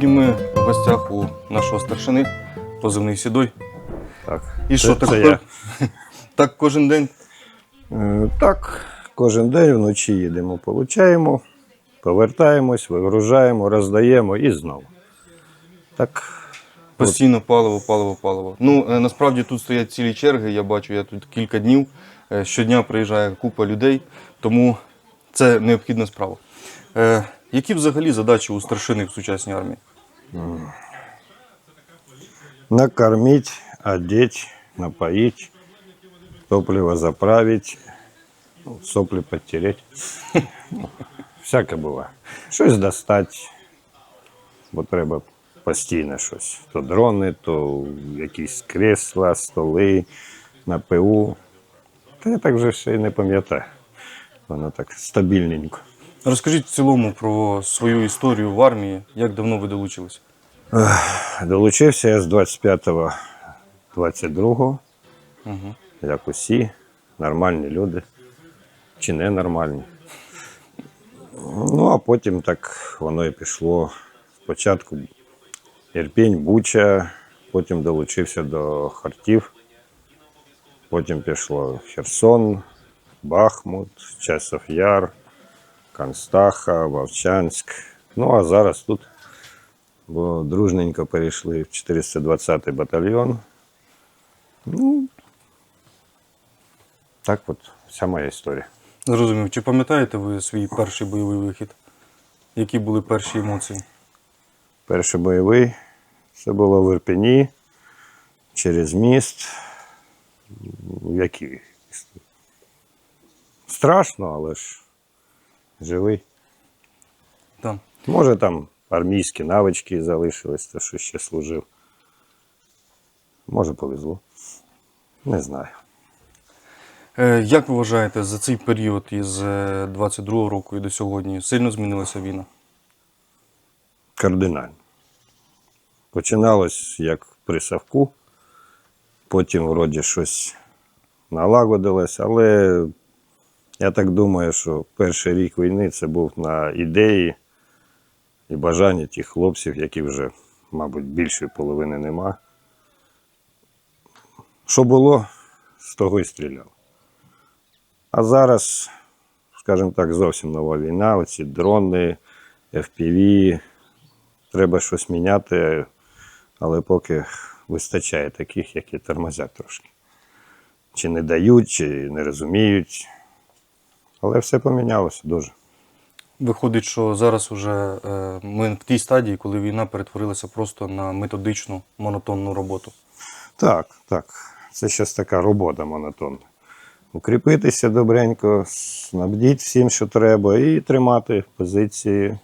Сьогодні ми в гостях у нашого старшини, позивний Сідой. Так. І Це- що так, це я. так кожен день? Е, Так, кожен день вночі їдемо, получаємо, повертаємось, вигружаємо, роздаємо і знову. Так, Постійно паливо, паливо, паливо. Ну е, насправді тут стоять цілі черги. Я бачу, я тут кілька днів. Е, Щодня приїжджає купа людей, тому це необхідна справа. Які взагалі задачі у старшини в сучасній армії? накормить, одеть, напоить, топливо заправить, ну, сопли подтереть. Всяке буває. Щось достати, бо треба постійно щось. То дрони, то якісь крісла, столи, НПУ. Та я так вже ще й не пам'ятаю. Воно так стабільненько. Розкажіть в цілому про свою історію в армії, як давно ви долучились? Долучився я з 25-го 22-го, Угу. як усі, нормальні люди чи ненормальні. Ну, а потім так воно і пішло. Спочатку Ірпінь, Буча, потім долучився до Хартів, потім пішло Херсон, Бахмут, Часов Яр, Констаха, Вовчанськ. Ну, а зараз тут бо дружненько перейшли в 420-й батальйон. Ну, так от вся моя історія. Зрозумів, чи пам'ятаєте ви свій перший бойовий вихід? Які були перші емоції? Перший бойовий це було в Ірпені через міст. Які? Страшно, але ж живий. Там. Може, там армійські навички залишились, то що ще служив. Може, повезло. Не знаю. Е, Як ви вважаєте, за цей період із е, 22-го року і до сьогодні сильно змінилася війна? кардинально. Починалось як при Савку, потім вроді щось налагодилось, але я так думаю, що перший рік війни це був на ідеї і бажання тих хлопців, які вже, мабуть, більшої половини нема. Що було, з того і стріляв. А зараз, скажімо так, зовсім нова війна, оці дрони, FPV, треба щось міняти, але поки вистачає таких, які тормозять трошки. Чи не дають, чи не розуміють. Але все помінялося дуже. Виходить, що зараз уже е, ми в тій стадії, коли війна перетворилася просто на методичну монотонну роботу. Так, так. Це зараз така робота монотонна. Укріпитися добренько, снабдіть всім, що треба, і тримати позиції.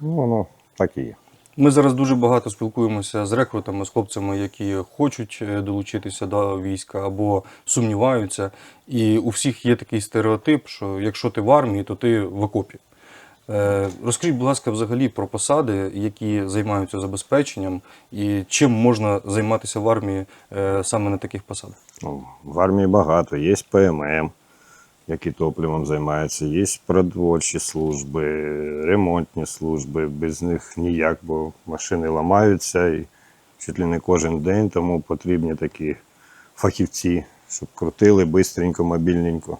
Ну, воно так і є. Ми зараз дуже багато спілкуємося з рекрутами, з хлопцями, які хочуть е, долучитися до війська або сумніваються. І у всіх є такий стереотип, що якщо ти в армії, то ти в окопі. Е, Розкажіть, будь ласка, взагалі про посади, які займаються забезпеченням, і чим можна займатися в армії е, саме на таких посадах? Ну, в армії багато. Є ПММ, які топливом займаються, є продовольчі служби, ремонтні служби. Без них ніяк, бо машини ламаються і чуть ли не кожен день, тому потрібні такі фахівці, щоб крутили бистренько, мобільненько,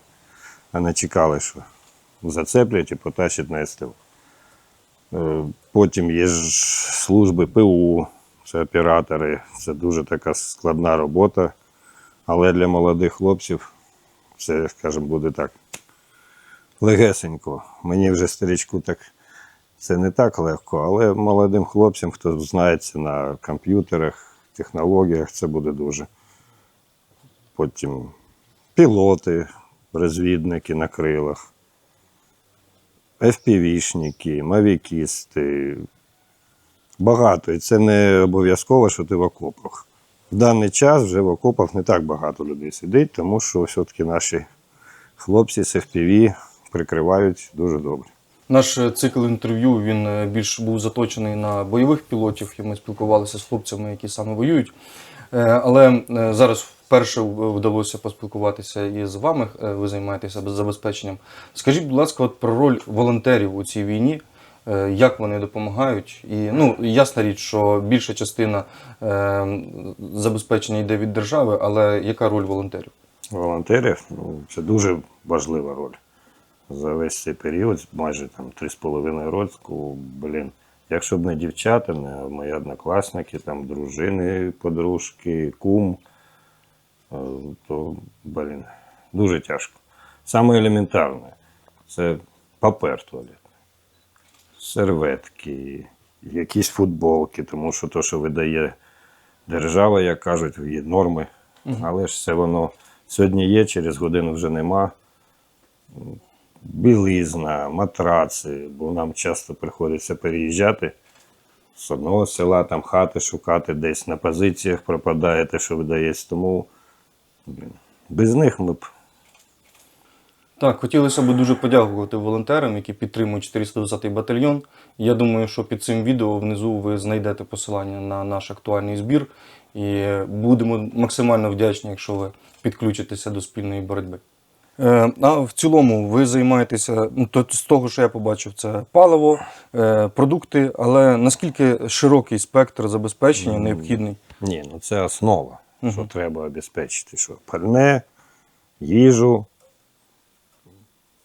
а не чекали, що зацеплять і потащать на СТО. Е, Потім є ж служби ПУ, це оператори, це дуже така складна робота. Але для молодих хлопців це, скажімо, буде так легесенько. Мені вже старичку так це не так легко, але молодим хлопцям, хто знається на комп'ютерах, технологіях, це буде дуже. Потім пілоти, розвідники на крилах, FPV-шники, мавікісти. Багато. І це не обов'язково, що ти в окопах. В даний час вже в окопах не так багато людей сидить, тому що все-таки наші хлопці з FPV прикривають дуже добре. Наш е, цикл інтерв'ю він е, більш був заточений на бойових пілотів, і ми спілкувалися з хлопцями, які саме воюють. Е, Але зараз вперше вдалося поспілкуватися із вами. е, Ви займаєтеся забезпеченням. Скажіть, будь ласка, от про роль волонтерів у цій війні. Е, як вони допомагають. І ну, ясна річ, що більша частина е, забезпечення йде від держави, але яка роль волонтерів? волонтерів ну, це дуже важлива роль. За весь цей період, майже там 3,5 року, блін. Якщо б не дівчата, не мої однокласники, там дружини, подружки, кум, е, то, блін, дуже тяжко. Саме елементарне це папер туалет, серветки, якісь футболки, тому що то, що видає держава, як кажуть, є норми. Але ж це воно сьогодні є, через годину вже нема. Білизна, матраци, бо нам часто приходиться переїжджати з одного села, там хати шукати, десь на позиціях пропадає те, що видається. Тому блін, без них ми б Так, хотілося б дуже подякувати волонтерам, які підтримують 420-й батальйон. Я думаю, що під цим відео внизу ви знайдете посилання на наш актуальний збір. І будемо максимально вдячні, якщо ви підключитеся до спільної боротьби. Е, А в цілому ви займаєтеся, ну, то, з того, що я побачив, це паливо, е, продукти, але наскільки широкий спектр забезпечення необхідний? Ні, ну це основа, що треба обезпечити. Що пальне, їжу,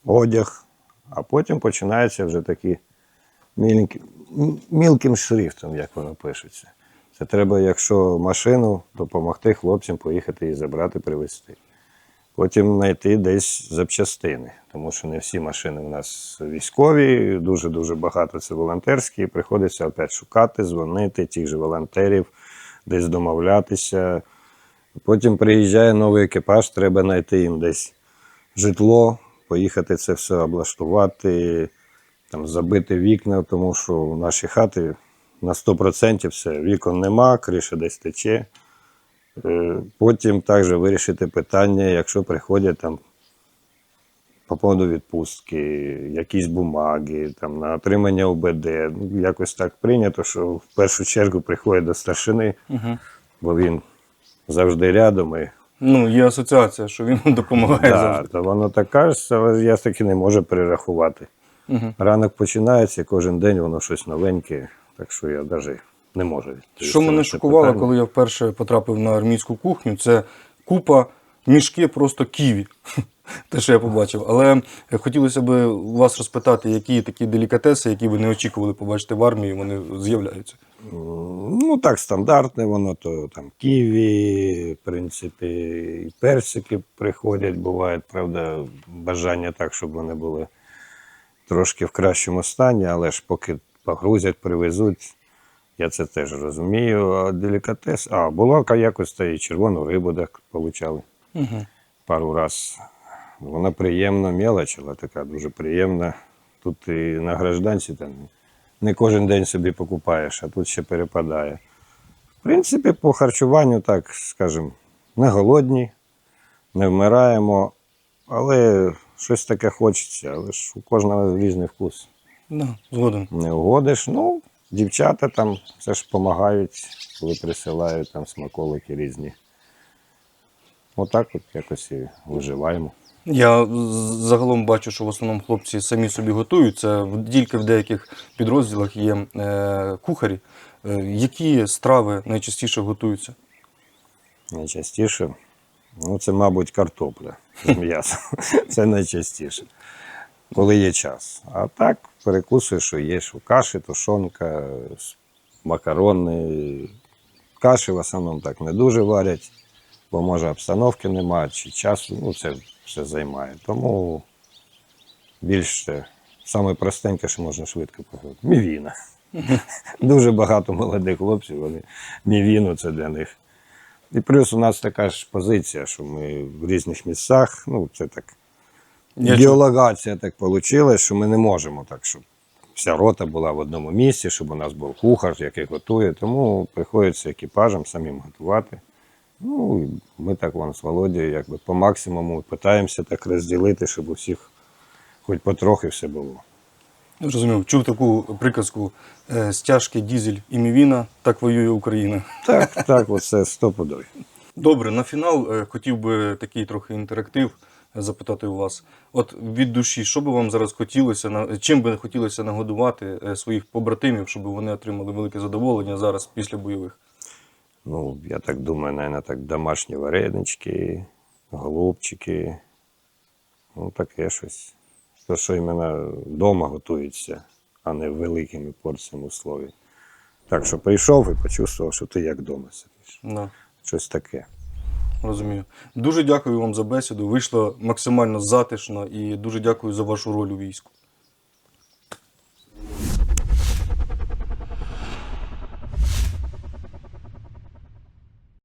одяг, а потім починаються вже такі мілким шрифтом, як воно пишеться. Це треба, якщо машину, допомогти хлопцям поїхати і забрати, привезти. Потім знайти десь запчастини, тому що не всі машини у нас військові, дуже-дуже багато це волонтерські. Приходиться опять шукати, дзвонити тих же волонтерів, десь домовлятися. Потім приїжджає новий екіпаж, треба знайти їм десь житло, поїхати це все облаштувати, там, забити вікна, тому що в наші хати на 100% все, вікон нема, криша десь тече. Е, Потім також вирішити питання, якщо приходять там по поводу відпустки, якісь бумаги, там, на отримання УБД. Ну, якось так прийнято, що в першу чергу приходять до старшини, Угу. бо він завжди рядом. І, Ну, є асоціація, що він допомагає да, завжди. то воно так кажеться, але я таки не можу перерахувати. Угу. Ранок починається, кожен день воно щось новеньке, так що я навіть не можу. Що мене шокувало, питання. коли я вперше потрапив на армійську кухню, це купа мішки просто ківі. Те, що я побачив. Але хотілося б вас розпитати, які такі делікатеси, які ви не очікували побачити в армії, вони з'являються. Ну, так, стандартне воно, то там ківі, в принципі, і персики приходять, бувають, правда, бажання так, щоб вони були трошки в кращому стані, але ж поки погрузять, привезуть, я це теж розумію. А делікатес. А, було якось та і червону рибу так получали Угу. пару раз. Вона приємна, мелоч, але така дуже приємна. Тут і на гражданці там не кожен день собі покупаєш, а тут ще перепадає. В принципі, по харчуванню, так скажемо, не голодні, не вмираємо, але щось таке хочеться, але ж у кожного різний вкус. Да, згоден. Не угодиш. Ну, дівчата там все ж допомагають, коли присилають там смаколики різні. Отак от якось і виживаємо. Я загалом бачу, що в основному хлопці самі собі готують. Це в- тільки в деяких підрозділах є е, кухарі. Е, які страви найчастіше готуються? Найчастіше, ну, це, мабуть, картопля з м'ясом. Це найчастіше, коли є час. А так перекусуєш, що є що каші, тушонка, макарони. Каші в основному так не дуже варять, бо може обстановки немає, чи часу, ну це все займає. Тому більше саме простеньке, що можна швидко приготувати. Мівіна. Дуже багато молодих хлопців, вони мівіну це для них. І плюс у нас така ж позиція, що ми в різних місцях, ну це так. Біологація так вийшла, що ми не можемо так, щоб вся рота була в одному місці, щоб у нас був кухар, який готує. Тому приходиться екіпажем самим готувати. Ну, ми так вон з Володією якби по максимуму питаємося так розділити, щоб у всіх хоч потрохи все було. Розумів, чув таку приказку е, стяжки, дізель і мівіна, так воює Україна. Так, так, оце стопудові. Добре, на фінал е, хотів би такий трохи інтерактив. запитати у вас. От від душі, що би вам зараз хотілося, чим би хотілося нагодувати е, своїх побратимів, щоб вони отримали велике задоволення зараз після бойових? Ну, я так думаю, наверное, так домашні варенички, голубчики. Ну, таке щось. То, що іменно вдома готується, а не великими порціями условій. Так що прийшов і почувствував, що ти як вдома сидиш. Да. Щось таке. Розумію. Дуже дякую вам за бесіду. Вийшло максимально затишно і дуже дякую за вашу роль у війську.